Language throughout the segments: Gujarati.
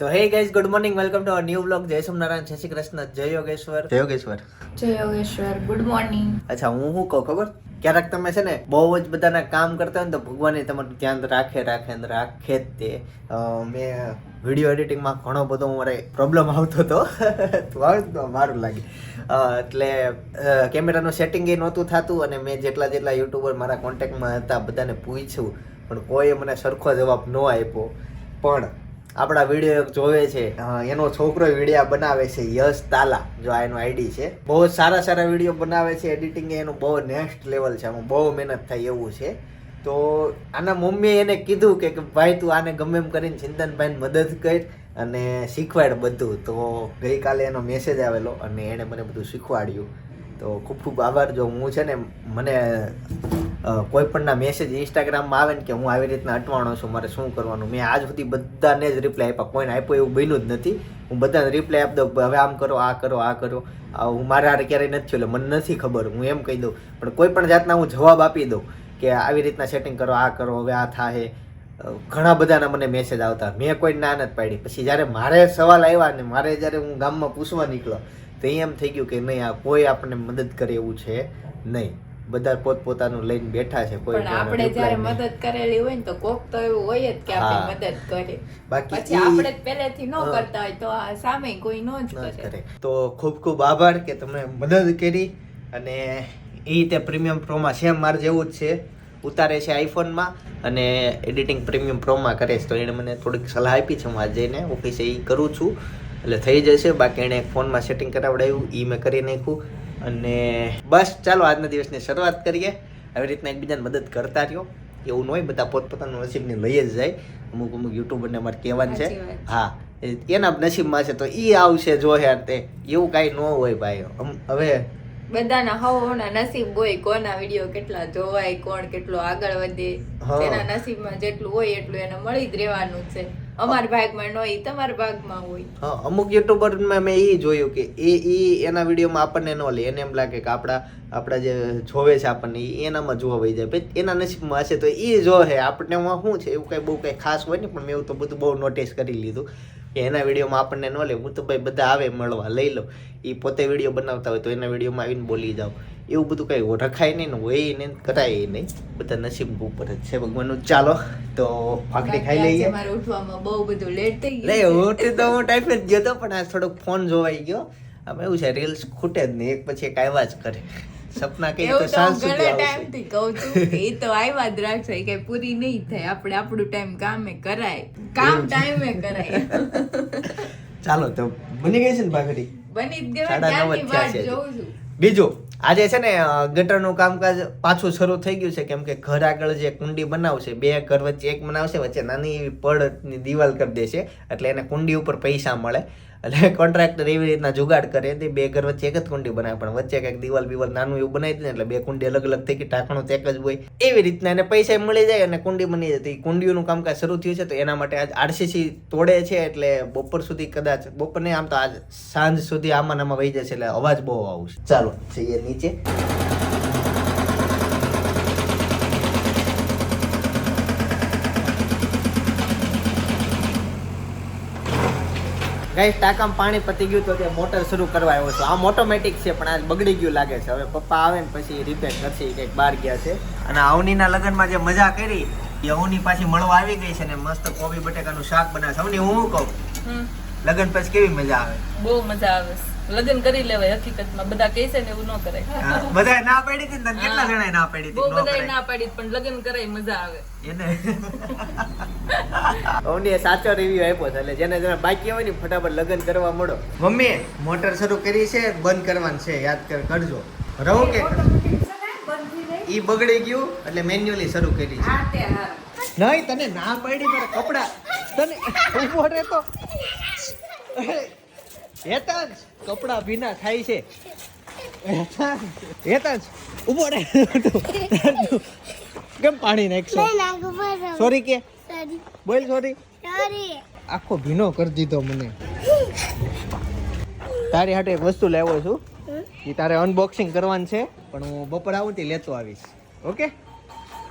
તો hey guys good morning welcome to our new blog જય સોમનારાયણ જય શ્રી કૃષ્ણ જય યોગેશ્વર જય યોગેશ્વર જય યોગેશ્વર ગુડ મોર્નિંગ અચ્છા હું શું કહું ખબર? ક્યારેક તમે છે ને બહુ જ બધાના કામ કરતા હોય ને તો ભગવાને તમારું ધ્યાન રાખે રાખે ને રાખે જ તે. મેં વીડિયો એડિટિંગમાં ઘણો બધો મારે પ્રોબ્લેમ આવતો હતો. તો મારું લાગે. એટલે કેમેરાનું સેટિંગ એ નહોતું થતું અને મેં જેટલા જેટલા યુટ્યુબર મારા કોન્ટેક્ટમાં હતા બધાને પૂછ્યું. પણ કોઈએ મને સરખો જવાબ ન આપ્યો. પણ આપણા વીડિયો જોવે છે. એનો છોકરો વિડીયા બનાવે છે યશ તાલા, જો આ એનો આઈડી છે. બહુ સારા સારા વીડિયો બનાવે છે, એડિટિંગ એનું બહુ નેક્સ્ટ લેવલ છે, આમાં બહુ મહેનત થાય એવું છે. તો આના મમ્મીએ એને કીધું કે ભાઈ તું આને ગમે એમ કરીને ચિંતનભાઈને મદદ કર અને શીખવાડ બધું. તો ગઈકાલે એનો મેસેજ આવેલો અને એણે મને બધું શીખવાડ્યું. તો ખૂબ ખૂબ આભાર. જો હું છે ને, મને કોઈ પણના મેસેજ ઇન્સ્ટાગ્રામમાં આવે ને કે હું આવી રીતના અટવાણો છું, મારે શું કરવાનું? મેં આજ સુધી બધાને જ રિપ્લાય આપ્યા. કોઈને આપ્યો એવું બન્યું જ નથી. હું બધાને રિપ્લાય આપી દઉં હવે આમ કરો, આ કરો આ કરો. હું મારા હારે ક્યારેય નથી એટલે મને નથી ખબર. હું એમ કહી દઉં. પણ કોઈ પણ જાતના હું જવાબ આપી દઉં કે આવી રીતના સેટિંગ કરો, આ કરો, હવે આ થાય ઘણા બધાના મને મેસેજ આવતા. મેં કોઈ ના નથી પાડી. પછી જ્યારે મારે સવાલ આવ્યા ને મારે જ્યારે હું ગામમાં પૂછવા નીકળ્યો તો એમ થઈ ગયું કે નહીં આ કોઈ આપણને મદદ કરે એવું છે નહીં. બધા પોતપોતાનું લઈને બેઠા છે કોઈ પણ આપણે જ્યારે મદદ કરેલી હોય ને તો કોક તો એવું હોય જ કે આપણે મદદ કરે. બાકી પછી આપણે પહેલેથી ન કરતા હોય તો આ સામે કોઈ ન જ કરે. તો ખૂબ ખૂબ આભાર કે તમે મદદ કરી અને એ રીતે પ્રીમિયમ પ્રોમાં સેમ માર જેવું જ છે. ઉતારે છે આઈફોનમાં અને એડિટિંગ પ્રીમિયમ પ્રોમાં કરે છે. તો એણે મને થોડીક સલાહ આપી છે હું આજે જઈને ઓફિસે એ કરું છું. એટલે થઈ જશે. બાકી એણે ફોનમાં સેટિંગ કરાવડાવ્યું એ મેં કરી નાખ્યું. અને બસ ચાલો આજના દિવસની શરૂઆત કરીએ. આવી રીતના એકબીજાને મદદ કરતા રહ્યો. એવું ન હોય બધા પોતપોતાનું નસીબને લઈ જ જાય. અમુક અમુક યુટ્યુબરને અમારે કહેવાનું છે. હા એના નસીબમાં છે. તો એ આવશે જો યાર તે. એવું કાંઈ ન હોય ભાઈ. હવે બધાના હવોના નસીબ હોય કોના વીડિયો કેટલા જોવાય કોણ કેટલો આગળ વધે એના તેના નસીબમાં જેટલું હોય એટલું એને મળી જ રહેવાનું છે. અમારા ભાગમાં ન હોય તમારા ભાગમાં હોય. હા, અમુક યુટ્યુબરમાં મેં એ જોયું કે એ એ એના વિડીયોમાં આપણને ન લે. એને એમ લાગે કે આપણા આપણા જે જોવે છે આપણને એનામાં જોવા વહી જાય. પછી એના નસીબમાં હશે તો એ જો હે. આપણને શું છે? એવું કાંઈ બહુ કાંઈ ખાસ હોય ને પણ મેં એવું તો બધું બહુ નોટિસ કરી લીધું કે એના વિડીયોમાં આપણને ન લે. હું તો ભાઈ બધા આવે, મળવા લઈ લઉં. એ પોતે વીડિયો બનાવતા હોય તો એના વિડીયોમાં આવીને બોલી જાઓ એવું બધું કંઈ રખાય નહીં ને હોય ને કરાય નહીં. બધા નસીબ ઉપર જ છે. ભગવાનનું ચાલો તો ભાખરી ખાઈ લઈએ. મારે ઉઠવામાં બહુ બધું લેટ થઈ ગયું હું તો હું ટાઈપ જ ગયો હતો પણ આ થોડોક ફોન જોવાઈ ગયો. આમ એવું છે રીલ્સ ખૂટે જ નહીં. એક પછી એક આવ્યા જ કરે. સપના કઈ તો સાંજ સુધી આવશે ટાઈમથી કહું છું એ તો આવ્યા જ રાખશે. કે પૂરી નહીં થાય. આપણે આપણું ટાઈમ કામે કરાય. કામ ટાઈમે કરાય. ચાલો તો બની ગઈ છે ને ભાખરી? બની જ ગયો સાડા નવ જ થયા છે જોઉં છું. બીજું? આજે છે ને ગટરનું કામકાજ પાછું શરૂ થઈ ગયું છે, કેમ કે ઘર આગળ જે કુંડી બનાવશે, બે ઘર વચ્ચે એક બનાવશે, વચ્ચે નાની પડની દિવાલ કરી દેશે, એટલે એને કુંડી ઉપર પૈસા મળે. એટલે કોન્ટ્રાક્ટર એવી રીતના જુગાડ કરે તે બે ઘર વચ્ચે એક જ કુંડી બનાવે. પણ વચ્ચે કંઈક દિવાલ બિવાલ નાનું એવું બનાવી દે એટલે બે કુંડી અલગ અલગ થઈ ગઈ ટાંકણું એક જ હોય. એવી રીતના એને પૈસા મળી જાય અને કુંડી બની જાય. તો એ કુંડીઓનું કામકાજ શરૂ થયું છે, તો એના માટે આજ આરસીસી તોડે છે એટલે બપોર સુધી કદાચ, બપોર નહીં, આમ તો આજ સાંજ સુધી આમાં આમાં વહી જશે એટલે અવાજ બહુ આવશે. ચાલો, જઈએ નીચે. ગાઈસ ટાંકામાં પાણી પતી ગયું તો તે મોટર શરૂ કરવા આવ્યો છું. આમ ઓટોમેટિક છે પણ આજ બગડી ગયું લાગે છે. હવે પપ્પા આવે ને પછી રિપેર કરશે કંઈક બહાર ગયા છે. અને અવનીના લગ્નમાં જે મજા કરી એ અવની પાછી મળવા આવી ગઈ છે ને મસ્ત કોબી બટેકાનું શાક બનાવે છે. અવની હું કહું? લગ્ન પછી કેવી મજા આવે? બહુ મજા આવે. લગ્ન કરી લેવાય હકીકતમાં. બધા કહે છે ને એવું ન કરાય. હા, બધાએ ના પાડી હતી તને કેટલા. જણાએ ના પાડી બહુ હતી ન બધાય ના પાડી પણ લગ્ન કરાય મજા આવે. એને. ઓની સાચો રિવ્યુ આપ્યો છે એટલે જેને જેને બાકી હોય ને ફટાફટ લગ્ન કરવા મળો. મમ્મી મોટર શરૂ કરી છે બંધ કરવાનું છે યાદ કર કરજો. રહો કે? ઈ બગડી ગયું એટલે મેન્યુઅલી શરૂ કરી છે. નહીં તને ના પાડી તારા કપડા. તને ઊભો રહે તો હેતાંશ કપડા ભીના થાય છે. હેતાંશ, ઊભો રે કેમ પાણી નાખશો? સોરી કે? બોલ સોરી આખો ભીનો કરી દીધો મને. તારી હાટે એક વસ્તુ લાવ્યો છું. એ તારે અનબોક્સિંગ કરવાનું છે પણ હું બપોર આવું તે લેતો આવીશ. ઓકે?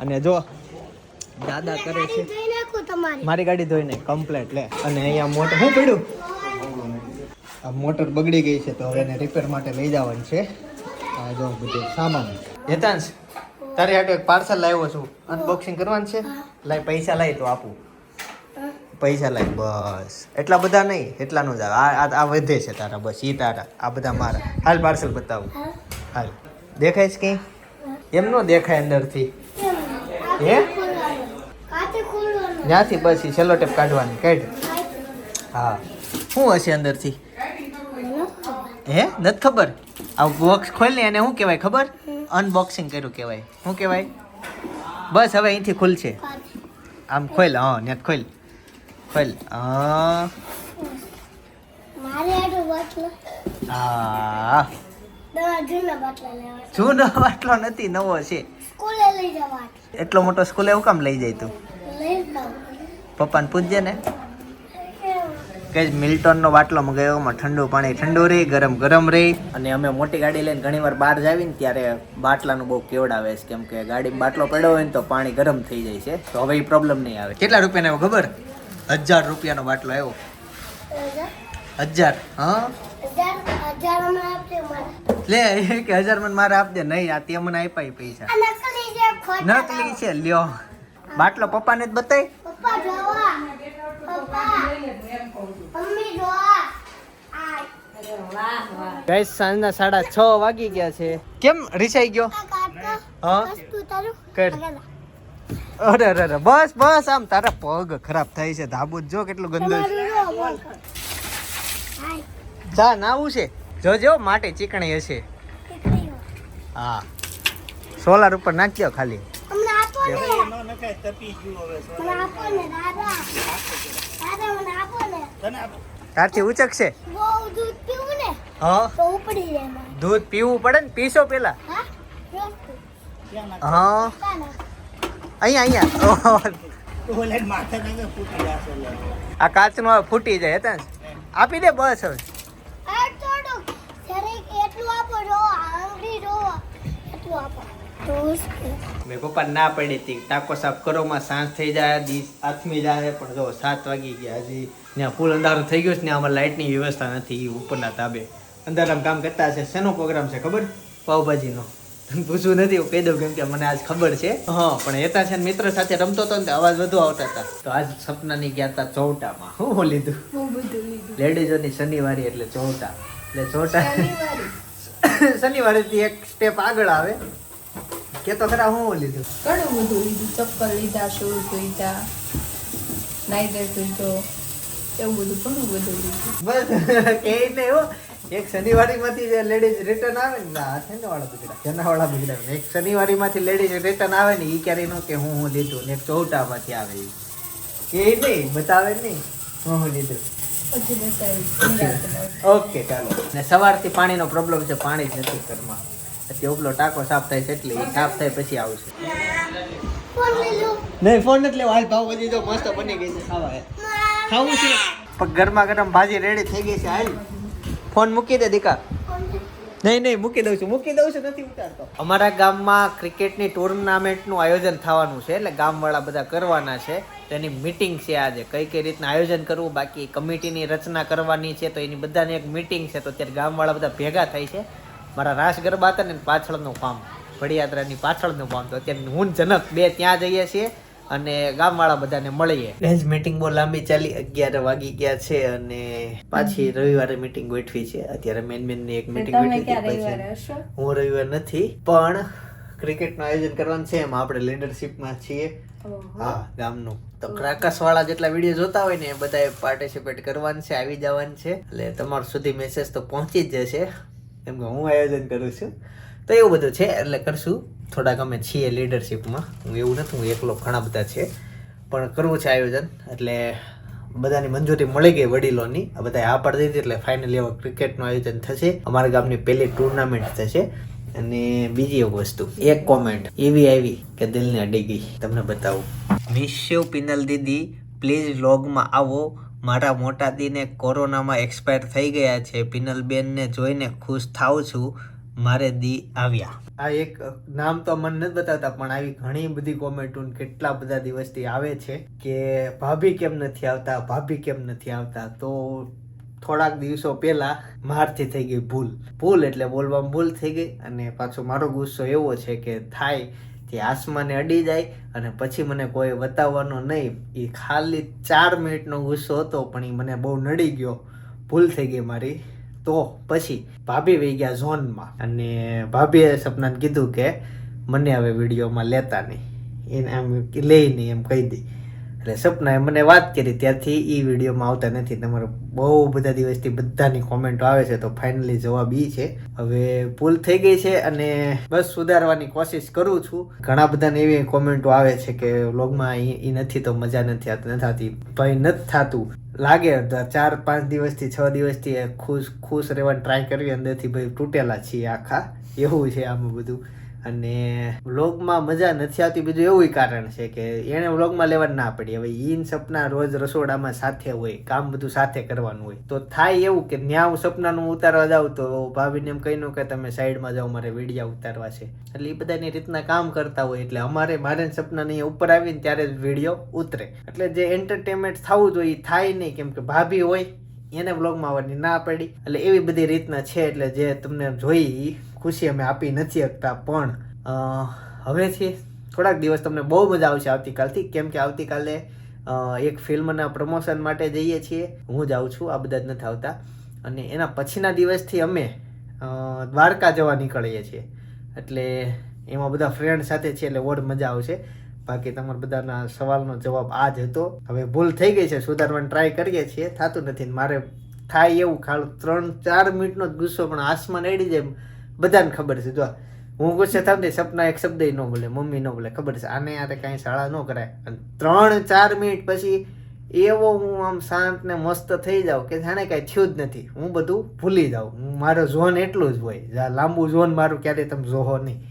અને જો દાદા કરે છે. મારી ગાડી ધોઈને કમ્પ્લેટ લે. અને અહીંયા મોટું હું પડ્યું આ મોટર બગડી ગઈ છે તો હવે એને રિપેર માટે લઈ જવાની છે. આ જો બધું સામાન. હેતાંશ તારી હાટો એક પાર્સલ લાવ્યો છું. અનબોક્સિંગ કરવાનું છે? લાય પૈસા લાય તો આપું. પૈસા લાય બસ. એટલા બધા નહીં એટલાનું જ. આવે. આ આ- વધે છે તારા બસ એ તારા. આ બધા મારા. હાલ પાર્સલ બતાવું. હાલ. દેખાય છે કંઈ? એમ નો દેખાય અંદરથી. હે? ત્યાંથી પછી સેલો ટેપ કાઢવાની. કાઢ. હા. શું હશે અંદરથી? હે? નથી ખબર? આ બોક્સ ખોલને એને શું કહેવાય ખબર? અનબોક્સિંગ કર્યું કહેવાય. શું કહેવાય? બસ હવે અહીંથી ખુલશે. આમ ખોલ હા ને ખોલ. ખોલ હા. જૂના બાટલા નથી નવો છે. એટલો મોટો સ્કૂલે એવું કામ લઈ જાય તું? પપ્પાને પૂછજે ને? કે જ મિલ્ટનનો બાટલો મગાવ્યો એમાં ઠંડુ પાણી ઠંડુ રહે ગરમ ગરમ રહે. અને અમે મોટી ગાડી લઈને ઘણીવાર બહાર જાવીને ત્યારે બાટલાનું બહુ કેવડાવે છે. કેમ કે ગાડીમાં બાટલો પડ્યો હોય ને તો પાણી ગરમ થઈ જાય છે. તો હવે એ પ્રોબ્લેમ નહીં આવે. કેટલા રૂપિયાનો આવ્યો ખબર? હજાર રૂપિયાનો બાટલો આવ્યો. હજાર? હા? આપજો લે એ કે હજાર મને મારે આપ દે નહીં આ તે મને આપ્યા પૈસા. નકલી છે નકલી છે લ્યો. બાટલો પપ્પાને જ બતાય. પપ્પા જોવા પપ્પા મમ્મી જોવા આ સાંજના સાડા છ વાગી ગયા છે. કેમ રીસાઈ ગયો? હા? કર. અરે અરે બસ બસ, આમ તારા પગ ખરાબ થાય છે. ધાબુ જ કેટલું ગંદુ જા, નાવું છે. જોજો માટે ચીકણી હશે. હા. સોલાર ઉપર નાખ્યો ખાલી. તારથી ઉચકશે? છે દૂધ પીવું ને પડે ને પીશો પેલા. હા? અહીંયા અહીંયા. આ કાચનો હવે ફૂટી જાય હતા આપી દે બસ હવે. એટલું આપો મેં પપ્પા ના પડી હતી. ટાકો સાફ કરો માં સાંજ થઈ જાય દીસ આથમી જાય પણ જો સાત વાગી ગયા હજી ત્યાં ફૂલ અંધારું થઈ ગયું છે ને આમાં લાઇટની વ્યવસ્થા નથી ઉપરના તાબે અંધારામાં કામ કરતા છે શેનો પ્રોગ્રામ છે ખબર? પાવભાજીનો. તને પૂછવું નથી હું કહી દઉં કેમ કે મને આજ ખબર છે. હા. પણ એતા છે ને મિત્ર સાથે રમતો હતો ને અવાજ વધુ આવતા હતા. તો આજ સપનાની ગયા હતા ચોવટામાં. હું હું લીધું? લીધું. લેડીઝોની શનિવારી એટલે ચોવટા. એટલે ચોવટા. શનિવારેથી એક સ્ટેપ આગળ આવે. કે તો ખરા હું લીધું ઘણું બધું લીધું ચપ્પલ લીધા શૂઝ લીધા નાઈટર લીધો એવું બધું ઘણું બધું લીધું. બસ કે નહીં હો એક શનિવારીમાંથી જે લેડીઝ રિટર્ન આવે ને ને વાળા બગડા જેના વાળા બગડા એક શનિવારીમાંથી લેડીઝ રિટર્ન આવે ને એ ક્યારેય નો કે હું હું લીધું ને એક ચૌટામાંથી આવે એ કે નહીં બતાવે નહીં હું હું લીધું. ઓકે ચાલો. ને સવારથી પાણીનો પ્રોબ્લેમ છે પાણી જ નથી ઘરમાં. અત્યારે ઉપલો ટાંકો સાફ થાય છે એટલે સાફ થાય પછી આવશે નહીં ફોન નથી લેવા. હાલ ભાવ વધી તો મસ્ત બની ગઈ છે ખાવા. ખાવું છે. પણ ગરમા ગરમ ભાજી રેડી થઈ ગઈ છે હાલ. ફોન મૂકી દે દીકા. નહીં નહીં મૂકી દઉં છું. મૂકી દઉં છું નથી ઉતારતો. અમારા ગામમાં ક્રિકેટની ટુર્નામેન્ટનું આયોજન થવાનું છે એટલે ગામવાળા બધા કરવાના છે. તેની મીટિંગ છે આજે. કઈ કઈ રીતના આયોજન કરવું બાકી કમિટીની રચના કરવાની છે તો એની બધાની એક મીટિંગ છે તો અત્યારે ગામવાળા બધા ભેગા થાય છે. મારા રાસ ગરબા હતા ને પાછળનું ફાર્મ વડિયાત્રાની પાછળનું ફાર્મ તો અત્યારે હું જનક બે ત્યાં જઈએ છીએ અને ગામવાળા બધાને મળીએ. રેન્જ મીટિંગ બહુ લાંબી ચાલી અગિયાર વાગી ગયા છે અને પાછી રવિવારે મીટિંગ ગોઠવી છે. અત્યારે મેન મેનની એક મીટિંગ ગોઠવી હશો? હું રવિવાર નથી પણ ક્રિકેટનું આયોજન કરવાનું છે. એમાં આપણે લીડરશિપમાં છીએ. હા ગામનું. તો ક્રાકસ વાળા જેટલા વીડિયો જોતા હોય ને એ બધાએ પાર્ટિસિપેટ કરવાનું છે આવી જવાનું છે. એટલે તમારા સુધી મેસેજ તો પહોંચી જ જશે. કેમ કે હું આયોજન કરું છું. તો એવું બધું છે, એટલે કરશું. થોડાક અમે છીએ લીડરશિપમાં હું એવું નથી, હું એકલો ઘણા બધા છે. પણ કરવું છે આયોજન. એટલે બધાની મંજૂરી મળી ગઈ વડીલોની. આ બધા આ પાડી દીધી એટલે ફાઇનલી હવે ક્રિકેટનું આયોજન થશે. અમારા ગામની પહેલી ટુર્નામેન્ટ થશે. અને બીજી એક વસ્તુ, એક કોમેન્ટ એવી આવી કે દિલને અડી ગઈ. તમને બતાવું. મિસ પિનલ દીદી પ્લીઝ વ્લોગમાં આવો. મારા મોટા દીને કોરોનામાં એક્સપાયર થઈ ગયા છે. પિનલબેનને જોઈને ખુશ થાઉં છું. મારે દી આવ્યા. આ એક નામ તો મને નથી બતાવતા, પણ આવી ઘણી બધી કોમેન્ટો કેટલા બધા દિવસથી આવે છે કે ભાભી કેમ નથી આવતા, ભાભી કેમ નથી આવતા? તો થોડાક દિવસો પહેલા મારથી થઈ ગઈ ભૂલ. ભૂલ એટલે બોલવામાં ભૂલ થઈ ગઈ અને પાછો મારો ગુસ્સો એવો છે કે થાય તે આસમાને અડી જાય અને પછી મને કોઈ બતાવવાનો નહીં. એ ખાલી ચાર મિનિટનો ગુસ્સો હતો, પણ એ મને બહુ નડી ગયો. ભૂલ થઈ ગઈ મારી. તો પછી ભાભી વહી ગયા ઝોનમાં. અને ભાભીએ સપનાને કીધું કે, મને હવે વિડીયોમાં લેતા નહીં. એને આમ લે નહીં એમ કહી દઈ એટલે સપનાએ મને વાત કરી, ત્યારથી એ વિડીયોમાં આવતા નથી. તમારે બહુ બધા દિવસથી બધાની કોમેન્ટો આવે છે, તો ફાઇનલી જવાબ એ છે. હવે ભૂલ થઈ ગઈ છે અને બસ સુધારવાની કોશિશ કરું છું. ઘણા બધાને એવી કોમેન્ટો આવે છે કે વ્લોગમાં એ નથી તો મજા નથી આવતી, નથી થતી ભાઈ નથી થતું. લાગે ચાર, પાંચ દિવસથી, છ દિવસથી ખુશ ખુશ રહેવાની ટ્રાય કરવી અંદરથી ભાઈ તૂટેલા છીએ આખા. એવું છે આમાં બધું. અને વ્લોગમાં મજા નથી આવતી. બીજું એવું કારણ છે કે એને વ્લોગમાં લેવા ના પડી. હવે ઈન સપના રોજ રસોડામાં સાથે હોય, કામ બધું સાથે કરવાનું હોય. તો થાય એવું કે ન્યા સપનાનું ઉતારવા જાઉં તો ભાભીને એમ કહી કે તમે સાઈડમાં જાઓ, મારે વિડીયા ઉતારવા છે. એટલે એ બધાની રીતના કામ કરતા હોય. એટલે અમારે મારે સપનાની ઉપર આવીને ત્યારે જ વીડિયો ઉતરે. એટલે જે એન્ટરટેનમેન્ટ થવું જોઈએ એ થાય નહીં. કેમ કે ભાભી હોય, એને વ્લોગમાં આવવાની ના પડી. એટલે એવી બધી રીતના છે. એટલે જે તમને જોઈ ખુશી અમે આપી નથી શકતા, પણ હવેથી થોડાક દિવસ તમને બહુ મજા આવશે આવતીકાલથી. કેમ કે આવતીકાલે એક ફિલ્મના પ્રમોશન માટે જઈએ છીએ. હું જાઉં છું, આ બધા જ નથી આવતા. અને એના પછીના દિવસથી અમે દ્વારકા જવા નીકળીએ છીએ. એટલે એમાં બધા ફ્રેન્ડ સાથે છે, એટલે ઓર મજા આવશે. બાકી તમારા બધાના સવાલનો જવાબ આ જ હતો. હવે ભૂલ થઈ ગઈ છે, સુધારવાની ટ્રાય કરીએ છીએ. થતું નથી મારે થાય એવું, ખાલી ત્રણ ચાર મિનિટનો જ ગુસ્સો, પણ આસમાન એડી જાય બધાને ખબર છે. જો, હું ગુસ્સે થાવ ને સપના એક શબ્દ ન બોલે, મમ્મી ન બોલે, ખબર છે. આને આ કાંઈ શાળા ન કરાય. અને ત્રણ ચાર મિનિટ પછી એવો હું આમ શાંત ને મસ્ત થઈ જાઉં કે જાણે કાંઈ થયું જ નથી. હું બધું ભૂલી જાઉં. હું મારો ઝોન એટલું જ હોય. લાંબુ ઝોન મારું ક્યારેય તમે જોહો નહીં.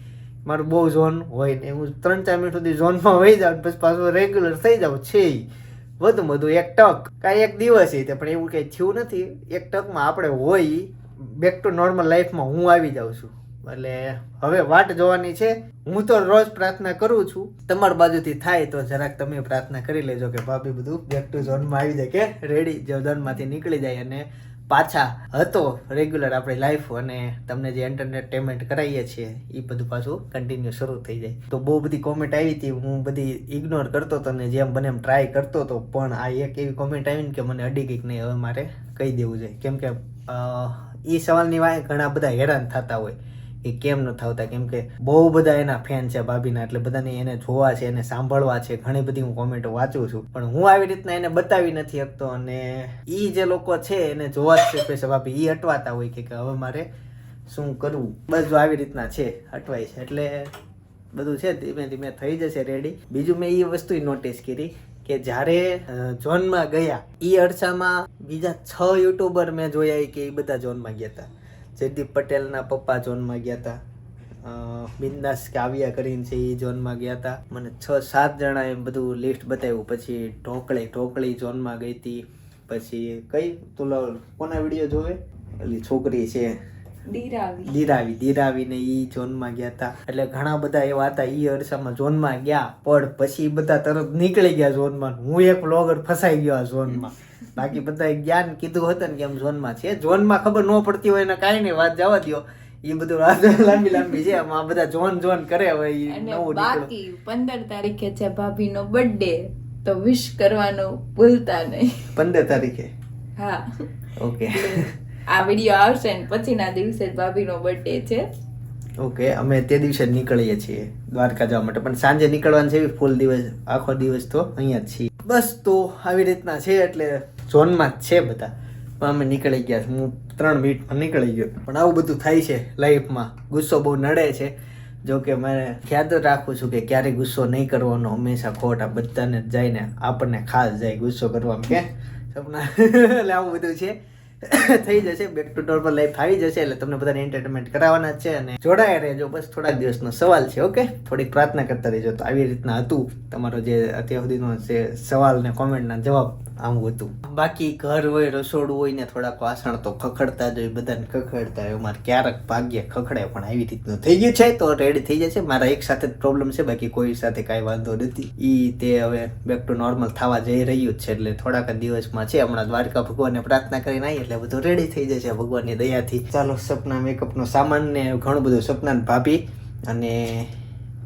મારું બહુ ઝોન હોય ને હું ત્રણ ચાર મિનિટ સુધી ઝોનમાં વહી જાઉં પછી પાછું રેગ્યુલર થઈ જાઉં. છે. વધુ વધુ એક ટક. કાંઈ એક દિવસ એ પણ એવું કંઈ થયું નથી. એક ટકમાં આપણે હોય બેક ટુ નોર્મલ લાઈફમાં હું આવી જાઉં છું. એટલે હવે વાટ જોવાની છે. હું તો રોજ પ્રાર્થના કરું છું. તમારી બાજુથી થાય તો જરાક તમે પ્રાર્થના કરી લેજો કે ભાભી બધું બેક ટુ ઝોનમાં આવી જાય કે રેડી ઝોનમાંથી નીકળી જાય અને પાછા હતો રેગ્યુલર આપણી લાઈફ અને તમને જે એન્ટરટેનમેન્ટ કરાવીએ છીએ એ બધું પાછું કન્ટિન્યુ શરૂ થઈ જાય. તો બહુ બધી કોમેન્ટ આવી હતી. હું બધી ઇગ્નોર કરતો હતો ને જેમ બને એમ ટ્રાય કરતો હતો. પણ આ એક એવી કોમેન્ટ આવી ને કે મને અડી ગઈ કે નહીં, હવે મારે કહી દેવું જોઈએ કેમ કે એ સવાલની વાય ઘણા બધા હેરાન થતા હોય. કે કેમ ન થતા કેમ કે બહુ બધા એના ફેન છે ભાભીના, એટલે બધાને એને જોવા છે, એને સાંભળવા છે, ઘણી બધી હું કોમેન્ટો વાંચું છું. પણ હું આવી રીતના એને બતાવી નથી શકતો અને એ જે લોકો છે એને જોવા જ છે ભાભી. એ અટવાતા હોય કે હવે મારે શું કરવું? બસ આવી રીતના છે અટવાય છે. એટલે બધું છે, ધીમે ધીમે થઈ જશે રેડી બીજું મેં એ વસ્તુ નોટિસ કરી. કે જ્યારે ઝોનમાં ગયા એ અરસામાં બીજા છ યુટ્યુબર મેં જોયા કે એ બધા ઝોનમાં ગયા હતા જયદીપ પટેલના પપ્પા ઝોનમાં ગયા હતા બિંદાસ કાવ્યા કરીને છે એ ઝોનમાં ગયા હતા મને છ સાત જણા એમ બધું લિસ્ટ બતાવ્યું. પછી ઢોકળી ઢોકળી ઝોનમાં ગઈ હતી પછી કઈ તું કોના વીડિયો જોવે? ઓલી છોકરી છે. દીરાવી. દીરાવી. દીરાવીને ઈ ઝોનમાં ગયા હતા એટલે ઘણા બધા એવા હતા ઈ અરસામાં ઝોનમાં ગયા પણ પછી બધા તરત નીકળી ગયા ઝોનમાં. હું એક વ્લોગર ફસાઈ ગયો આ ઝોનમાં. બાકી બધા જ્ઞાન કીધું હતું ને કે એમ ઝોનમાં છે. ઝોનમાં ખબર ન પડતી હોય ને કાંઈ નહીં વાત જવા દ્યો. એ બધું વાત લાંબી લાંબી છે. આ બધા ઝોન ઝોન કરે હવે નવું બાકી પંદર તારીખે છે ભાભીનો બર્થડે તો વિશ કરવાનો ભૂલતા નહીં. પંદર તારીખે? હા. ઓકે આ વીડિયો આવશે ને પછીના દિવસે જ ભાભીનો બર્થડે છે. ઓકે, અમે તે દિવસે નીકળીએ છીએ દ્વારકા જવા માટે. પણ સાંજે નીકળવાનું છે ફૂલ દિવસ, આખો દિવસ તો અહીંયા જ છીએ. બસ તો આવી રીતના છે એટલે ઝોનમાં જ છે બધા. પણ અમે નીકળી ગયા હું ત્રણ મિનિટમાં નીકળી ગયો. પણ આવું બધું થાય છે લાઈફમાં ગુસ્સો બહુ નડે છે. જો કે મારે ખ્યાલ રાખું છું કે ક્યારે ગુસ્સો નહીં કરવાનો. હંમેશા ખોટ બધાને જ જાય આપણને ખાસ જાય ગુસ્સો કરવામાં કે સપના. એટલે આવું બધું છે. થઈ જશે. બેક ટુ નોર્મલ લાઈફ આવી જશે એટલે તમને બધાને એન્ટરટેનમેન્ટ કરાવવાના છે અને જોડાયા રહેજો. બસ થોડાક દિવસનો સવાલ છે, ઓકે? થોડીક પ્રાર્થના કરતા રહેજો. તો આવી રીતના હતું તમારો જે અત્યાર સુધીનો જે સવાલ ને કોમેન્ટના જવાબ, આવું હતું. બાકી ઘર હોય, રસોડું હોય ને થોડાક વાસણ તો ખખડતા જ હોય, બધાને ખખડતા હોય. અમારે ક્યારેક ભાગ્ય ખખડે પણ આવી રીતનું થઈ ગયું છે. તો રેડી થઈ જશે. મારા એક સાથે પ્રોબ્લેમ છે, બાકી કોઈ સાથે કાંઈ વાંધો નથી. ઈ તે હવે બેક ટુ નોર્મલ થવા જઈ રહ્યું છે, એટલે થોડાક દિવસમાં છે. હમણાં દ્વારકા ભગવાનને પ્રાર્થના કરીને આવી એટલે બધું રેડી થઈ જશે ભગવાનની દયાથી. ચાલો, સપના મેકઅપનો સામાન ને ઘણું બધું સપના ભાભી અને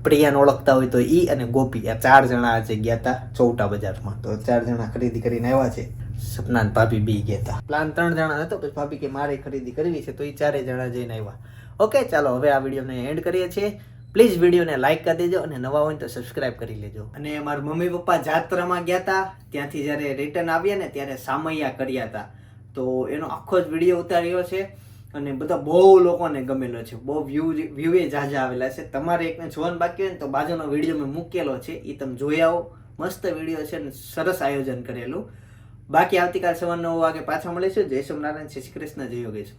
પ્રિયાને ઓળખતા હોય તો ઈ અને ગોપી. આ ચાર જણા આજે ગયા હતા ચૌટા બજારમાં. તો ચાર જણા ખરીદી કરીને આવ્યા છે. સપના ભાભી બી ગયા હતા પ્લાન ત્રણ જણા હતો, પછી ભાભી કે મારે ખરીદી કરવી છે, તો એ ચારે જણા જઈને આવ્યા. ઓકે ચાલો, હવે આ વિડીયોને એન્ડ કરીએ છીએ. પ્લીઝ વિડીયોને લાઈક કરી દેજો અને નવા હોય તો સબસ્ક્રાઇબ કરી લેજો. અને મારા મમ્મી પપ્પા જાત્રામાં ગયા હતા ત્યાંથી જ્યારે રિટર્ન આવ્યા ને ત્યારે સામૈયા કર્યા હતા. તો એનો આખો જ વીડિયો ઉતાર્યો છે અને બધા બહુ લોકોને ગમેલો છે. બહુ વ્યૂ વ્યૂએ જાજા આવેલા છે. તમારે એકને જોવાનું બાકી હોય ને તો બાજુનો વીડિયો મેં મૂકેલો છે. એ તમે જોઈ આવો. મસ્ત વીડિયો છે અને સરસ આયોજન કરેલું. બાકી આવતીકાલ સવાર નવ વાગે પાછા મળીશું. જય સોમનારાયણ શ્રી કૃષ્ણ. જય યોગેશ્વર.